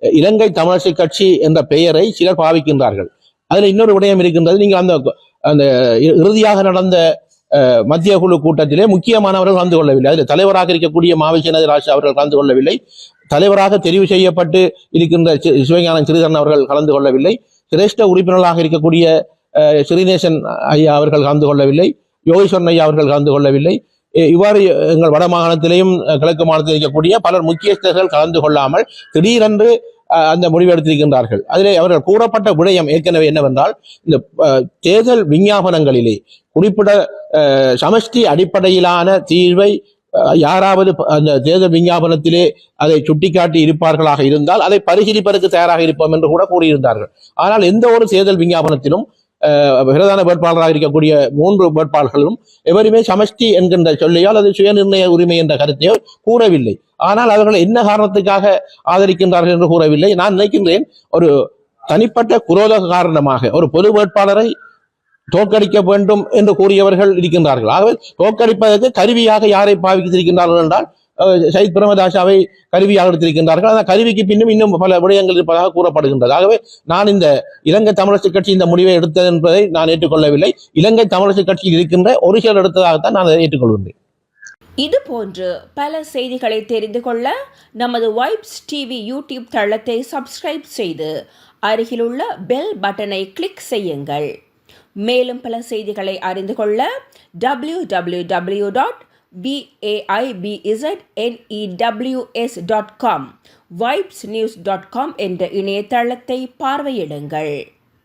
இலங்கை தமிழரசு கட்சி என்ற பெயரை சிலர் பாவிக்கின்றார்கள். அதில் இன்னொரு விடயம் இருக்கின்றது நீங்கள் அந்த அந்த இறுதியாக நடந்த மத்திய குழு கூட்டத்திலே முக்கியமானவர்கள் கலந்து கொள்ளவில்லை. அதில் தலைவராக இருக்கக்கூடிய மாவிசனது ராஜா அவர்கள் கலந்து கொள்ளவில்லை. தலைவராக தெரிவு செய்யப்பட்டு இருக்கின்ற சி- சிவஞானம் சிறிதரன் அவர்கள் கலந்து கொள்ளவில்லை. சிரேஷ்ட உறுப்பினர்களாக இருக்கக்கூடிய அஹ், ஸ்ரீநேசன் ஐயா அவர்கள் கலந்து கொள்ளவில்லை. யோகேஸ்வரன் ஐயா அவர்கள் கலந்து கொள்ளவில்லை. இவ்வாறு எங்கள் வட மாகாணத்திலேயும் கிழக்கு மாநிலத்தில் இருக்கக்கூடிய பலர் முக்கியஸ்தர்கள் கலந்து கொள்ளாமல் திடீரென்று அந்த முடிவு எடுத்திருக்கின்றார்கள். அதிலே அவர்கள் கூறப்பட்ட விடயம் ஏற்கனவே என்னவென்றால் இந்த தேர்தல் விஞ்ஞாபனங்களிலே குறிப்பிட சமஷ்டி அடிப்படையிலான தீர்வை யாராவது அந்த தேர்தல் விஞ்ஞாபனத்திலே அதை சுட்டிக்காட்டி இருப்பார்களாக இருந்தால் அதை பரிசீலிப்பதற்கு தயாராக இருப்போம் என்று கூட கூறியிருந்தார்கள். ஆனால் எந்த ஒரு தேர்தல் விஞ்ஞாபனத்திலும் பிரதான வேட்பாளராக இருக்கக்கூடிய மூன்று வேட்பாளர்களும் எவருமே சமஷ்டி என்கின்ற சொல்லையோ அது சுயநிர்ணய உரிமை என்ற கருத்தையோ கூறவில்லை. ஆனால் அவர்கள் என்ன காரணத்துக்காக ஆதரிக்கின்றார்கள் என்று கூறவில்லை. நான் நினைக்கின்றேன் ஒரு தனிப்பட்ட குரோத காரணமாக ஒரு பொது வேட்பாளரை தோற்கடிக்க வேண்டும் என்று கூறியவர்கள் இருக்கின்றார்கள். ஆகவே தோற்கடிப்பதற்கு கருவியாக யாரை பாவித்திருக்கின்றார்கள் என்றால் அஹ், சயித் பிரமதாசாவை கருவியாக எடுத்திருக்கின்றார்கள் அந்த கருவிக்கு பின்னும் இன்னும் பல விடயங்கள் இருப்பதாக கூறப்படுகின்றது. ஆகவே நான் இந்த இலங்கை தமிழரசு கட்சி இந்த முடிவை எடுத்தது என்பதை நான் ஏற்றுக்கொள்ளவில்லை. இலங்கை தமிழரசு கட்சியில் இருக்கின்ற ஒரு சிலர் எடுத்ததாகத்தான் நான் அதை ஏற்றுக்கொள்கின்றேன். இது போன்று பல செய்திகளை தெரிந்து கொள்ள நமது வைப்ஸ் டிவி யூடியூப் தளத்தை சப்ஸ்கிரைப் செய்து அருகிலுள்ள பெல் பட்டனை கிளிக் செய்யுங்கள். மேலும் பல செய்திகளை அறிந்து கொள்ள W W W dot பிஏஐபிஇசட்என்இடபிள்யூஎஸ் dot com vibes news dot com என்ற இணையதளத்தை பார்வையிடுங்கள்.